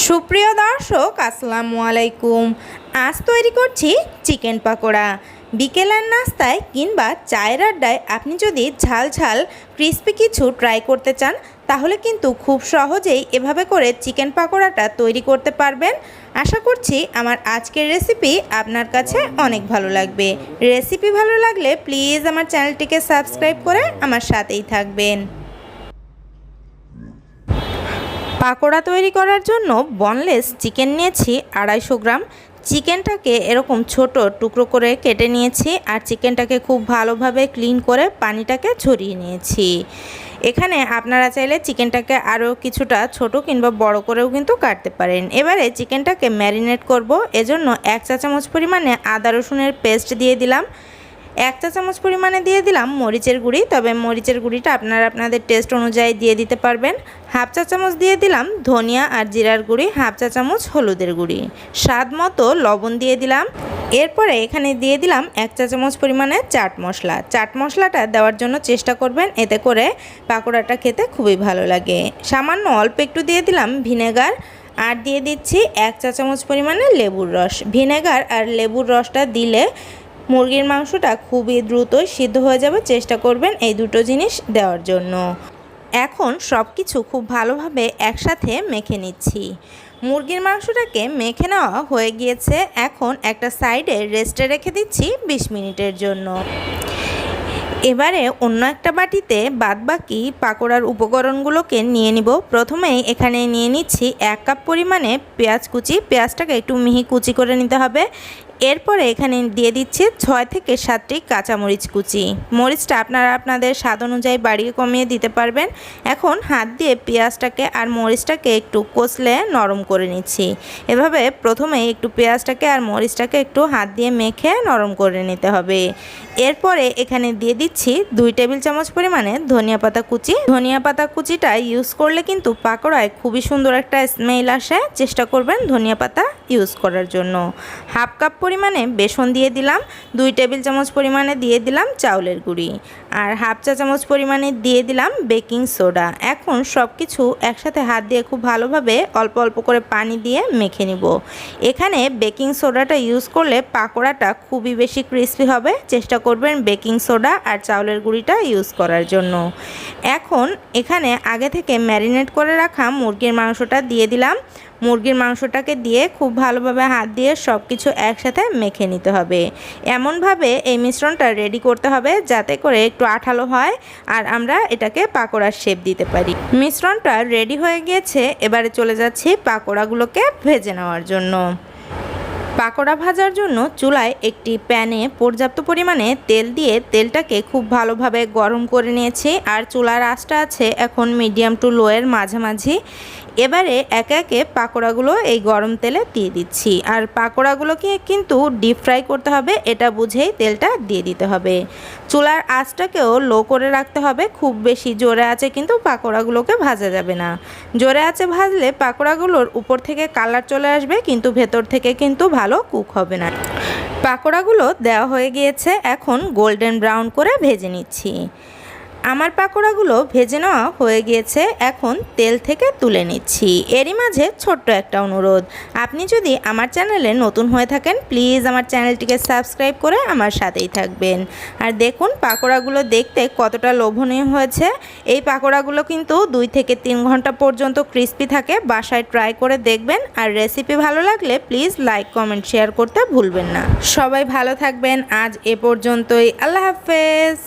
সুপ্রিয় দর্শক, আসসালামু আলাইকুম। আজ তৈরি করছি চিকেন পাকোড়া। বিকেলের নাস্তায় কিংবা চায়ের আড্ডায় আপনি যদি ঝাল ঝাল, ক্রিস্পি কিছু ট্রাই করতে চান, তাহলে কিন্তু খুব সহজেই এভাবে করে চিকেন পাকোড়াটা তৈরি করতে পারবেন। আশা করছি আমার আজকের রেসিপি আপনার কাছে অনেক ভালো লাগবে। রেসিপি ভালো লাগলে প্লিজ আমার চ্যানেলটিকে সাবস্ক্রাইব করে আমার সাথেই থাকবেন। পাকোড়া তৈরি করার জন্য বনলেস চিকেন নিয়েছি আড়াইশো গ্রাম। চিকেনটাকে এরকম ছোট টুকরো করে কেটে নিয়েছি আর চিকেনটাকে খুব ভালোভাবে ক্লিন করে পানিটাকে ছড়িয়ে নিয়েছি। এখানে আপনারা চাইলে চিকেনটাকে আরও কিছুটা ছোট কিংবা বড় করেও কিন্তু কাটতে পারেন। এবারে চিকেনটাকে ম্যারিনেট করব। এজন্য এক চা চামচ পরিমাণে আদা রসুনের পেস্ট দিয়ে দিলাম। এক চা চামচ পরিমাণে দিয়ে দিলাম মরিচের গুঁড়ি, তবে মরিচের গুঁড়িটা আপনারা আপনাদের টেস্ট অনুযায়ী দিয়ে দিতে পারবেন। হাফ চা চামচ দিয়ে দিলাম ধনিয়া আর জিরার গুঁড়ি, হাফ চা চামচ হলুদের গুঁড়ি। স্বাদ মতো লবণ দিয়ে দিলাম। এরপরে এখানে দিয়ে দিলাম এক চা চামচ পরিমাণে চাট মশলা। চাট মশলাটা দেওয়ার জন্য চেষ্টা করবেন, এতে করে পাকোড়াটা খেতে খুবই ভালো লাগে। সামান্য অল্প একটু দিয়ে দিলাম ভিনেগার, আর দিয়ে দিচ্ছি এক চা চামচ পরিমাণে লেবুর রস। ভিনেগার আর লেবুর রসটা দিলে মুরগির মাংসটা খুবই দ্রুত সিদ্ধ হয়ে যাবে চেষ্টা করবেন এই দুটো জিনিস দেওয়ার জন্য। এখন সব কিছু খুব ভালোভাবে একসাথে মেখে নিচ্ছি। মুরগির মাংসটাকে মেখে নেওয়া হয়ে গিয়েছে। এখন একটা সাইডে রেস্টে রেখে দিচ্ছি বিশ মিনিটের জন্য। এবারে অন্য একটা বাটিতে বাদবাকি পাকোড়ার উপকরণগুলোকে নিয়ে নিব। প্রথমেই এখানে নিয়ে নিচ্ছি এক কাপ পরিমাণে পেঁয়াজ কুচি। পেঁয়াজটাকে একটু মিহি কুচি করে নিতে হবে। এরপরে এখানে দিয়ে দিচ্ছি ছয় থেকে সাতটি কাঁচামরিচ কুচি। মরিচটা আপনারা আপনাদের স্বাদ অনুযায়ী বাড়িয়ে কমিয়ে দিতে পারবেন। এখন হাত দিয়ে পেঁয়াজটাকে আর মরিচটাকে একটু কষলে নরম করে নিচ্ছি। এভাবে প্রথমে একটু পেঁয়াজটাকে আর মরিচটাকে একটু হাত দিয়ে মেখে নরম করে নিতে হবে। এরপরে এখানে দিয়ে দিচ্ছি দুই টেবিল চামচ পরিমাণে ধনিয়া পাতা কুচি। ধনিয়া পাতা কুচিটা ইউজ করলে কিন্তু পাকোড়ায় খুবই সুন্দর একটা স্মেল আসে। চেষ্টা করবেন ধনিয়া পাতা ইউজ করার জন্য। হাফ কাপ পরিমাণে বেসন দিয়ে দিলাম, দুই টেবিল চামচ পরিমাণে দিয়ে দিলাম চাউলের গুঁড়ি। আর হাফ চা চামচ পরিমাণে দিয়ে দিলাম বেকিং সোডা। এখন সব কিছু একসাথে হাত দিয়ে খুব ভালোভাবে অল্প অল্প করে পানি দিয়ে মেখে নিব। এখানে বেকিং সোডাটা ইউজ করলে পাকোড়াটা খুবই বেশি ক্রিস্পি হবে। চেষ্টা করবেন বেকিং সোডা আর চাউলের গুঁড়িটা ইউজ করার জন্য। এখন এখানে আগে থেকে ম্যারিনেট করে রাখা মুরগির মাংসটা দিয়ে দিলাম। মুরগির মাংসটাকে দিয়ে খুব ভালোভাবে হাত দিয়ে সব কিছু একসাথে মেখে নিতে হবে। এমনভাবে এই মিশ্রণটা রেডি করতে হবে যাতে করে একটু আঠালো হয় আর আমরা এটাকে পাকোড়ার শেপ দিতে পারি। মিশ্রণটা রেডি হয়ে গিয়েছে, এবারে চলে যাচ্ছি পাকোড়াগুলোকে ভেজে নেওয়ার জন্য। পাকোড়া ভাজার জন্য চুলায় একটি প্যানে পর্যাপ্ত পরিমাণে তেল দিয়ে তেলটাকে খুব ভালোভাবে গরম করে নিয়েছি। আর চুলার আঁচটা আছে এখন মিডিয়াম টু লোয়ের মাঝামাঝি। এবারে একে একে পাকোড়াগুলো এই গরম তেলে দিয়ে দিচ্ছি। আর পাকোড়াগুলোকে কিন্তু ডিপ ফ্রাই করতে হবে, এটা বুঝেই তেলটা দিয়ে দিতে হবে। চুলার আঁচটাকেও লো করে রাখতে হবে, খুব বেশি জোরে আছে কিন্তু পাকোড়াগুলোকে ভাজা যাবে না। জোরে আছে ভাজলে পাকোড়াগুলোর উপর থেকে কালার চলে আসবে, কিন্তু ভেতর থেকে কিন্তু ভালো কুক হবে না। পাকোড়াগুলো দেওয়া হয়ে গিয়েছে এখন গোল্ডেন ব্রাউন করে ভেজে নিচ্ছি। আমার পাকোড়াগুলো ভেজে নেওয়া হয়ে গিয়েছে, এখন তেল থেকে তুলে নিচ্ছি। এরই মাঝে ছোট্ট একটা অনুরোধ। আপনি যদি আমার চ্যানেলে নতুন হয়ে থাকেন, প্লিজ আমার চ্যানেলটিকে সাবস্ক্রাইব করে আমার সাথেই থাকবেন। আর দেখুন, পাকোড়াগুলো দেখতে কতটা লোভনীয় হয়েছে। এই পাকোড়াগুলো কিন্তু দুই থেকে তিন ঘণ্টা পর্যন্ত ক্রিস্পি থাকে, বাসায় ট্রাই করে দেখবেন। আর রেসিপি ভালো লাগলে প্লিজ লাইক কমেন্ট শেয়ার করতে ভুলবেন না। সবাই ভালো থাকবেন। আজ এ পর্যন্তই। আল্লাহ হাফেজ।